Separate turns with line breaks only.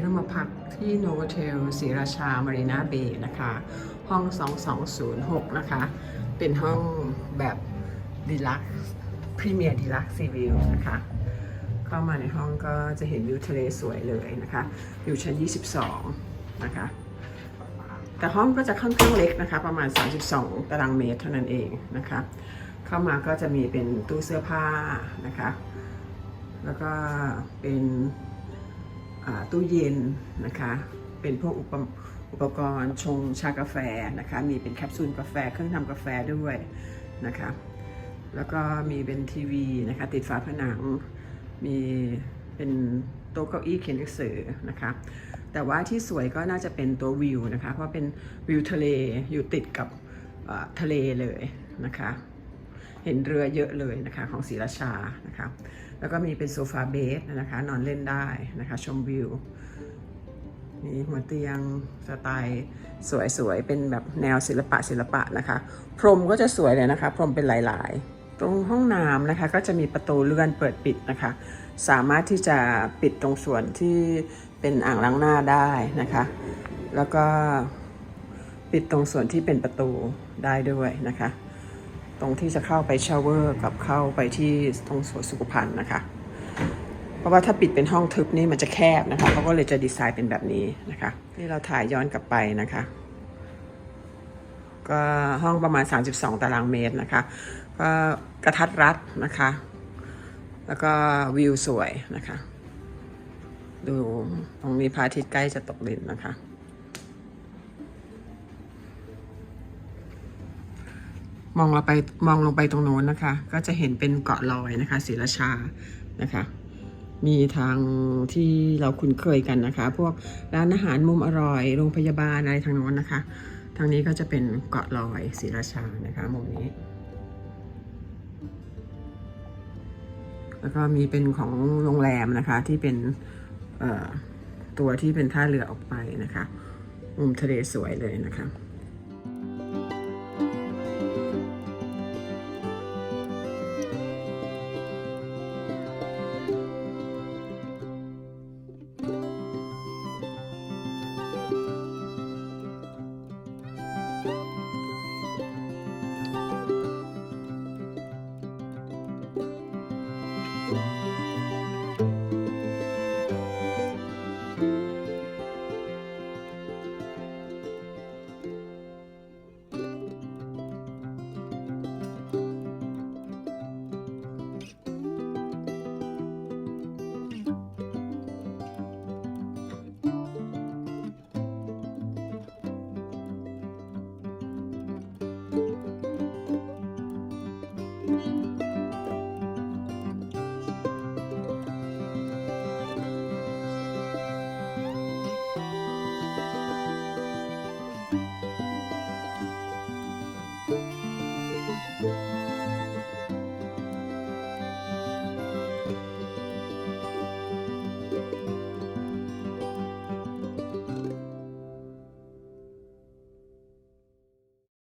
เรามาพักที่โน v เทลศรีราชามารีนาเบย์นะคะ ห้อง 2206 นะคะ เป็นห้องแบบดีลักพรีเมียร์ดีลักซีวิวนะคะ เข้ามาในห้องก็จะเห็นวิวทะเลสวยเลยนะคะ อยู่ชั้น 22 นะคะ แต่ห้องก็จะค่อนข้างเล็กนะคะ ประมาณ 32 ตารางเมตรเท่านั้นเองนะคะ เข้ามาก็จะมีเป็นตู้เสื้อผ้านะคะ แล้วก็เป็น ตู้เย็นนะคะ เป็นพวกอุปอุปกรณ์ชงชากาแฟนะคะ มีเป็นแคปซูลกาแฟเครื่องทำกาแฟด้วยนะคะ แล้วก็มีเป็นทีวีนะคะ ติดฝาผนัง มีเป็นโต๊ะเก้าอี้เขียนหนังสือนะคะ แต่ว่าที่สวยก็น่าจะเป็นตัววิวนะคะ เพราะเป็นวิวทะเลอยู่ติดกับทะเลเลยนะคะ เห็นเรือเยอะเลยนะคะของศรีราชานะคะ แล้วก็มีเป็นโซฟาเบสนะคะ นอนเล่นได้นะคะ ชมวิว มีหัวเตียงสไตล์สวยๆ เป็นแบบแนวศิลปะศิลปะนะคะ พรมก็จะสวยเลยนะคะ พรมเป็นหลายๆ ตรงห้องน้ำนะคะ ก็จะมีประตูเลื่อนเปิดปิดนะคะ สามารถที่จะปิดตรงส่วนที่เป็นอ่างล้างหน้าได้นะคะ แล้วก็ปิดตรงส่วนที่เป็นประตูได้ด้วยนะคะ ตรงที่จะเข้าไปชาวเวอร์กับเข้าไปที่ตรงสวนสุขภัณฑ์นะคะ เพราะว่าถ้าปิดเป็นห้องทึบนี่มันจะแคบนะคะเขาก็เลยจะดีไซน์เป็นแบบนี้นะคะ นี่เราถ่ายย้อนกลับไปนะคะ ก็ห้องประมาณ 32 ตารางเมตรนะคะ ก็กระทัดรัดนะคะ แล้วก็วิวสวยนะคะ ดูตรงนี้พระอาทิตย์ใกล้จะตกดินนะคะ มองเราไปมองลงไปตรงโน้นนะคะ ก็จะเห็นเป็นเกาะลอยนะคะศรีราชานะคะ มีทางที่เราคุ้นเคยกันนะคะ พวกร้านอาหารมุมอร่อยโรงพยาบาลอะไรทางโน้นนะคะ ทางนี้ก็จะเป็นเกาะลอยศรีราชานะคะมุมนี้ แล้วก็มีเป็นของโรงแรมนะคะที่เป็นตัวที่เป็นท่าเรือออกไปนะคะ มุมทะเลสวยเลยนะคะ